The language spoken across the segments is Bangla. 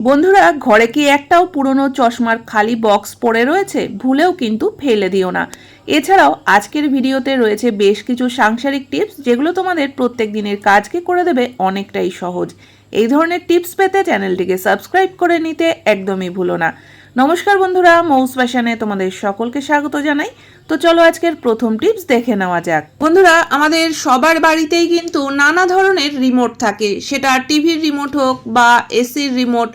বন্ধুরা, ঘরে কি একটাও পুরনো চশমার খালি বক্স পড়ে রয়েছে? ভুলেও কিন্তু ফেলে দিও না। এছাড়াও আজকের ভিডিওতে রয়েছে বেশ কিছু সাংসারিক টিপস যেগুলো তোমাদের প্রত্যেক দিনের কাজকে করে দেবে অনেকটাই সহজ। এই ধরনের টিপস পেতে চ্যানেলটিকে সাবস্ক্রাইব করে নিতে একদমই ভুলো না। নমস্কার বন্ধুরা, মৌস ফ্যাশনে তোমাদের সকলকে স্বাগত জানাই। তো চলো আজকের প্রথম টিপস দেখে নেওয়া যাক। বন্ধুরা, আমাদের সবার বাড়িতেই কিন্তু নানা ধরনের রিমোট থাকে। সেটা টিভির রিমোট হোক বা এসির রিমোট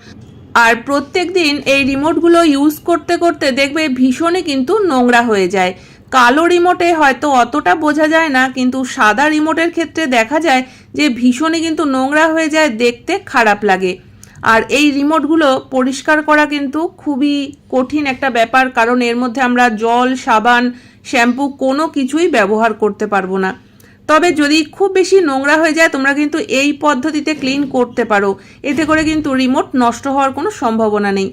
আর প্রত্যেক দিন এই রিমোটগুলো ইউজ করতে করতে দেখবে ভীষণই কিন্তু নোংরা হয়ে যায়। কালো রিমোটে হয়তো অতটা বোঝা যায় না, কিন্তু সাদা রিমোটের ক্ষেত্রে দেখা যায় যে ভীষণই কিন্তু নোংরা হয়ে যায়, দেখতে খারাপ লাগে। আর এই রিমোটগুলো পরিষ্কার করা কিন্তু খুবই কঠিন একটা ব্যাপার, কারণ এর মধ্যে আমরা জল, সাবান শ্যাম্পু কোনো কিছুই ব্যবহার করতে পারব না। তবে যদি খুব বেশি নোংরা হয়ে যায়, তোমরা কিন্তু এই পদ্ধতিতে ক্লিন করতে পারো। এতে করে কিন্তু রিমোট নষ্ট হওয়ার কোনো সম্ভাবনা নেই।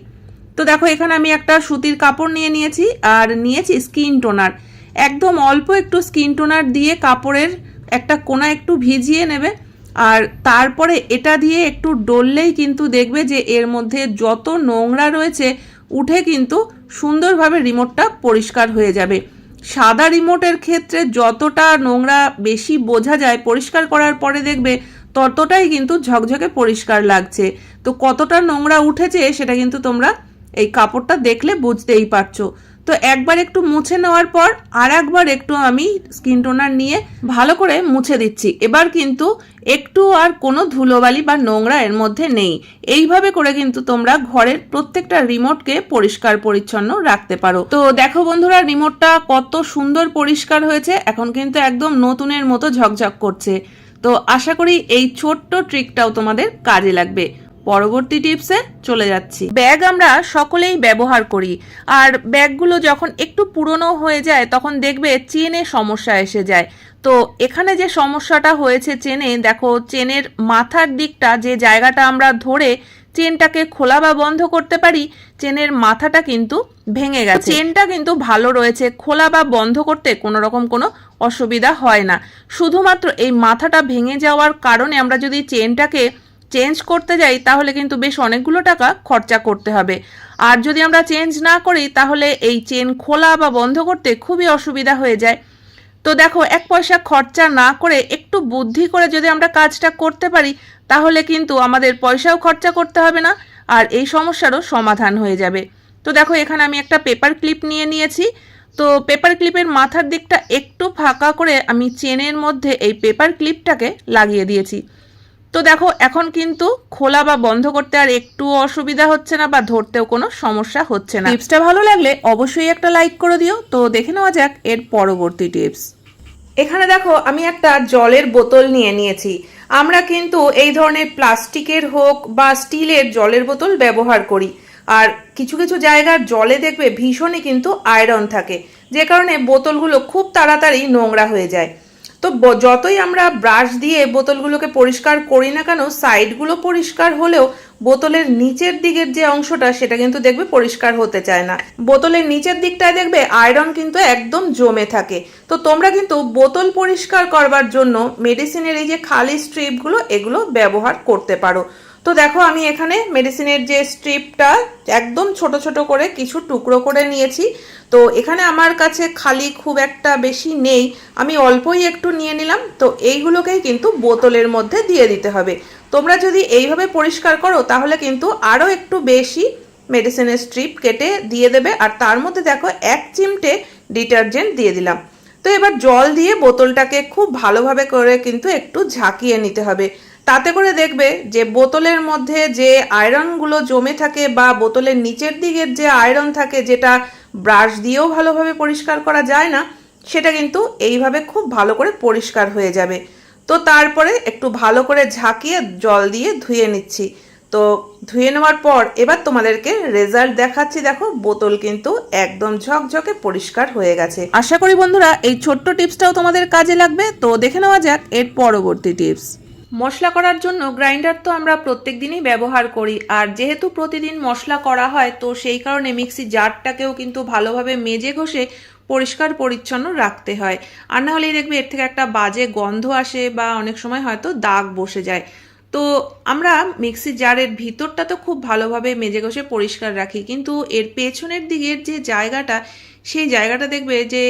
তো দেখো, এখানে আমি একটা সুতির কাপড় নিয়ে নিয়েছি, আর নিয়েছি স্কিন টোনার একদম অল্প একটু স্কিন টোনার দিয়ে কাপড়ের একটা কোনা একটু ভিজিয়ে নেবে। আর তারপরে এটা দিয়ে একটু ডললেই কিন্তু দেখবে যে এর মধ্যে যত নোংরা রয়েছে, উঠে কিন্তু সুন্দরভাবে রিমোটটা পরিষ্কার হয়ে যাবে। সাদা রিমোটের ক্ষেত্রে যতটা নোংরা বেশি বোঝা যায় পরিষ্কার করার পরে দেখবে ততটাই কিন্তু ঝকঝকে পরিষ্কার লাগছে। তো কতটা নোংরা উঠেছে সেটা কিন্তু তোমরা এই কাপড়টা দেখলে বুঝতেই পারছ। তো একবার একটু মুছে নেওয়ার পর আর একবার একটু আমি স্কিন টোনার নিয়ে ভালো করে মুছে দিচ্ছি। এবার কিন্তু একটু আর কোনো ধুলোবালি বা নোংরা এর মধ্যে নেই। এইভাবে করে কিন্তু তোমরা ঘরের প্রত্যেকটা রিমোটকে পরিষ্কার পরিচ্ছন্ন রাখতে পারো। তো দেখো বন্ধুরা, রিমোটটা কত সুন্দর পরিষ্কার হয়েছে। এখন কিন্তু একদম নতুনের মতো ঝকঝক করছে। তো আশা করি এই ছোট্ট ট্রিকটাও তোমাদের কাজে লাগবে। পরবর্তী টিপসে চলে যাচ্ছি। ব্যাগ আমরা সকলেই ব্যবহার করি। আর ব্যাগগুলো যখন একটু পুরনো হয়ে যায় তখন দেখবে চেনে সমস্যা এসে যায়। তো এখানে যে সমস্যাটা হয়েছে চেনে দেখো চেনের মাথার দিকটা যে জায়গাটা আমরা ধরে চেনটাকে খোলা বা বন্ধ করতে পারি চেনের মাথাটা কিন্তু ভেঙে গেছে। চেনটা কিন্তু ভালো রয়েছে খোলা বা বন্ধ করতে কোনো রকম কোনো অসুবিধা হয় না। শুধুমাত্র এই মাথাটা ভেঙে যাওয়ার কারণে আমরা যদি চেনটাকে চেঞ্জ করতে যাই, তাহলে কিন্তু বেশ অনেকগুলো টাকা খরচা করতে হবে। আর যদি আমরা চেঞ্জ না করি, তাহলে এই চেন খোলা বা বন্ধ করতে খুবই অসুবিধা হয়ে যায়। তো দেখো, এক পয়সা খরচা না করে একটু বুদ্ধি করে যদি আমরা কাজটা করতে পারি, তাহলে কিন্তু আমাদের পয়সাও খরচা করতে হবে না, আর এই সমস্যারও সমাধান হয়ে যাবে। তো দেখো, এখানে আমি একটা পেপার ক্লিপ নিয়ে নিয়েছি। তো পেপার ক্লিপের মাথার দিকটা একটু ফাঁকা করে আমি চেনের মধ্যে এই পেপার ক্লিপটাকে লাগিয়ে দিয়েছি। তো দেখো এখন কিন্তু খোলা বা বন্ধ করতে আর একটু অসুবিধা হচ্ছে না বা ধরতেও কোনো সমস্যা হচ্ছে না। টিপসটা ভালো লাগলে অবশ্যই একটা লাইক করে দিও। তো দেখে নেওয়া যাক এর পরবর্তী টিপস। এখানে দেখো আমি একটা জলের বোতল নিয়ে নিয়েছি। আমরা কিন্তু এই ধরনের প্লাস্টিকের হোক বা স্টিলের জলের বোতল ব্যবহার করি। আর কিছু কিছু জায়গার জলে দেখবে ভীষণই কিন্তু আয়রন থাকে। যে কারণে বোতলগুলো খুব তাড়াতাড়ি নোংরা হয়ে যায়। তো যতই আমরা ব্রাশ দিয়ে বোতলগুলোকে পরিষ্কার করি না কেন সাইডগুলো পরিষ্কার হলেও বোতলের নিচের দিকের যে অংশটা, সেটা কিন্তু দেখবে পরিষ্কার হতে চায় না। বোতলের নিচের দিকটায় দেখবে আয়রন কিন্তু একদম জমে থাকে। তো তোমরা কিন্তু বোতল পরিষ্কার করবার জন্য মেডিসিনের এই যে খালি স্ট্রিপগুলো এগুলো ব্যবহার করতে পারো। তো দেখো, আমি এখানে মেডিসিনের যে স্ট্রিপটা একদম ছোট ছোট করে কিছু টুকরো করে নিয়েছি। তো এখানে আমার কাছে খালি খুব একটা বেশি নেই। আমি অল্পই একটু নিয়ে নিলাম। তো এইগুলোকেই কিন্তু বোতলের মধ্যে দিয়ে দিতে হবে। তোমরা যদি এইভাবে পরিষ্কার করো, তাহলে কিন্তু আরও একটু বেশি মেডিসিনের স্ট্রিপ কেটে দিয়ে দেবে। আর তার মধ্যে দেখো, এক চিমটে ডিটারজেন্ট দিয়ে দিলাম। তো এবার জল দিয়ে বোতলটাকে খুব ভালোভাবে করে কিন্তু একটু ঝাঁকিয়ে নিতে হবে। তাতে করে দেখবে যে বোতলের মধ্যে যে আয়রনগুলো জমে থাকে বা বোতলের নিচের দিকের যে আয়রন থাকে যেটা ব্রাশ দিয়েও ভালোভাবে পরিষ্কার করা যায় না, সেটা কিন্তু এইভাবে খুব ভালো করে পরিষ্কার হয়ে যাবে। তো তারপরে একটু ভালো করে ঝাঁকিয়ে জল দিয়ে ধুয়ে নিচ্ছি। তো ধুয়ে নেওয়ার পর এবার তোমাদেরকে রেজাল্ট দেখাচ্ছি। দেখো, বোতল কিন্তু একদম ঝকঝকে পরিষ্কার হয়ে গেছে। আশা করি বন্ধুরা এই ছোট্ট টিপসটাও তোমাদের কাজে লাগবে। তো দেখে নেওয়া যাক এর পরবর্তী টিপস। মশলা করার জন্য গ্রাইন্ডার তো আমরা প্রত্যেক দিনই ব্যবহার করি, আর যেহেতু প্রতিদিন মশলা করা হয়, তো সেই কারণে মিক্সি জারটাকেও কিন্তু ভালোভাবে মেজে ঘষে পরিষ্কার পরিচ্ছন্ন রাখতে হয়। আর না হলেই দেখবে এর থেকে একটা বাজে গন্ধ আসে বা অনেক সময় হয়তো দাগ বসে যায়। তো আমরা মিক্সি জারের ভিতরটা তো খুব ভালোভাবে মেজে ঘষে পরিষ্কার রাখি, কিন্তু এর পেছনের দিকের যে জায়গাটা, সেই জায়গাটা দেখবে যে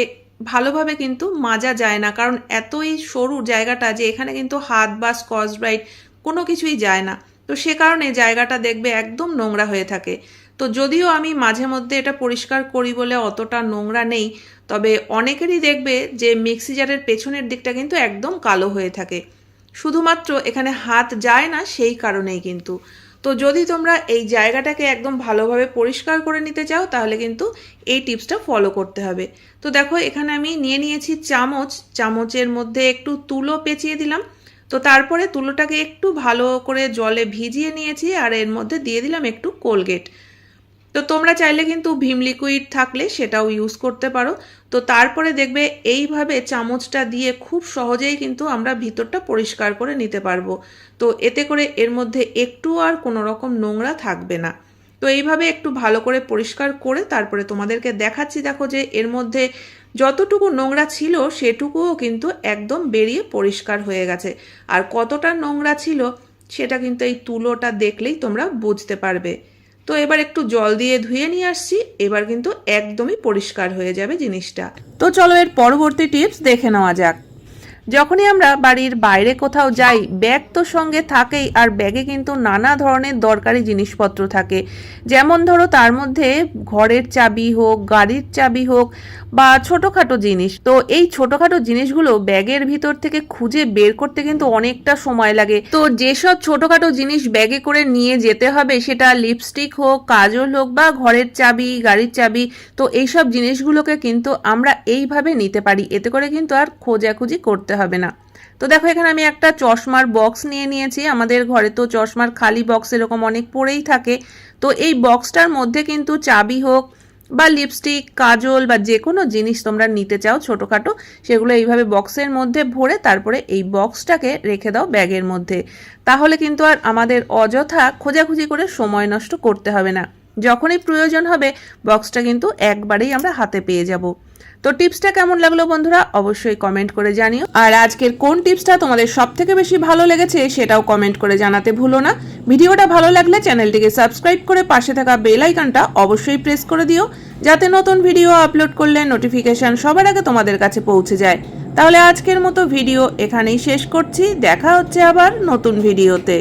ভালোভাবে কিন্তু মাজা যায় না। কারণ এতই সরু জায়গাটা যে এখানে কিন্তু হাত বা স্কচ ব্রাইট কোনো কিছুই যায় না। তো সে কারণে জায়গাটা দেখবে একদম নোংরা হয়ে থাকে। তো যদিও আমি মাঝে মধ্যে এটা পরিষ্কার করি বলে অতটা নোংরা নেই, তবে অনেকেরই দেখবে যে মিক্সি জারের পেছনের দিকটা কিন্তু একদম কালো হয়ে থাকে। শুধুমাত্র এখানে হাত যায় না সেই কারণেই কিন্তু। তো যদি তোমরা এই জায়গাটাকে একদম ভালোভাবে পরিষ্কার করে নিতে চাও, তাহলে কিন্তু এই টিপসটা ফলো করতে হবে। তো দেখো, এখানে আমি নিয়ে নিয়েছি চামচ। চামচের মধ্যে একটু তুলো পেঁচিয়ে দিলাম। তো তারপরে তুলোটাকে একটু ভালো করে জলে ভিজিয়ে নিয়েছি, আর এর মধ্যে দিয়ে দিলাম একটু কোলগেট। তো তোমরা চাইলে কিন্তু ভীম লিকুইড থাকলে সেটাও ইউজ করতে পারো। তো তারপরে দেখবে এইভাবে চামচটা দিয়ে খুব সহজেই কিন্তু আমরা ভিতরটা পরিষ্কার করে নিতে পারব। তো এতে করে এর মধ্যে একটু আর কোনো রকম নোংরা থাকবে না। তো এইভাবে একটু ভালো করে পরিষ্কার করে তারপরে তোমাদেরকে দেখাচ্ছি, দেখো যে এর মধ্যে যতটুকু নোংরা ছিল সেটুকুও কিন্তু একদম বেরিয়ে পরিষ্কার হয়ে গেছে। আর কতটা নোংরা ছিল সেটা কিন্তু এই তুলোটা দেখলেই তোমরা বুঝতে পারবে। তো এবার একটু জল দিয়ে ধুয়ে নিয়ে আসছি। এবার কিন্তু একদমই পরিষ্কার হয়ে যাবে জিনিসটা। তো চলো এর পরবর্তী টিপস দেখে নেওয়া যাক। যখনই আমরা বাড়ির বাইরে কোথাও যাই, ব্যাগ তো সঙ্গে থাকেই আর ব্যাগে কিন্তু নানা ধরনের দরকারি জিনিসপত্র থাকে। যেমন ধরো তার মধ্যে ঘরের চাবি হোক, গাড়ির চাবি হোক বা ছোটোখাটো জিনিস। তো এই ছোটোখাটো জিনিসগুলো ব্যাগের ভিতর থেকে খুঁজে বের করতে কিন্তু অনেকটা সময় লাগে। তো যেসব ছোটোখাটো জিনিস ব্যাগে করে নিয়ে যেতে হবে, সেটা লিপস্টিক হোক, কাজল হোক বা ঘরের চাবি, গাড়ির চাবি, তো এইসব জিনিসগুলোকে কিন্তু আমরা এইভাবে নিতে পারি। এতে করে কিন্তু আর খোঁজাখুঁজি করতে হবে না। তো দেখো, এখানে আমি একটা চশমার বক্স নিয়ে নিয়েছি। আমাদের ঘরে তো চশমার খালি বক্স এরকম অনেক পড়েই থাকে। তো এই বক্সটার মধ্যে কিন্তু চাবি হোক বা লিপস্টিক কাজল বা যে কোনো জিনিস তোমরা নিতে চাও ছোটোখাটো, সেগুলো এইভাবে বক্সের মধ্যে ভরে তারপরে এই বক্সটাকে রেখে দাও ব্যাগের মধ্যে। তাহলে কিন্তু আর আমাদের অযথা খোঁজাখুঁজি করে সময় নষ্ট করতে হবে না। যখনই প্রয়োজন হবে বক্সটা কিন্তু একবারেই আমরা হাতে পেয়ে যাব। তো টিপসটা কেমন লাগল বন্ধুরা, অবশ্যই কমেন্ট করে জানিও। আর আজকের কোন টিপসটা তোমাদের সব থেকে বেশি ভালো লেগেছে, সেটাও কমেন্ট করে জানাতে ভুলো না। ভিডিওটা ভালো লাগলে চ্যানেলটিকে সাবস্ক্রাইব করে পাশে থাকা বেল আইকনটা অবশ্যই প্রেস করে দিও, যাতে নতুন ভিডিও আপলোড করলে নোটিফিকেশন সবার আগে তোমাদের কাছে পৌঁছে যায়। তাহলে আজকের মতো ভিডিও এখানেই শেষ করছি, দেখা হচ্ছে আবার নতুন ভিডিওতে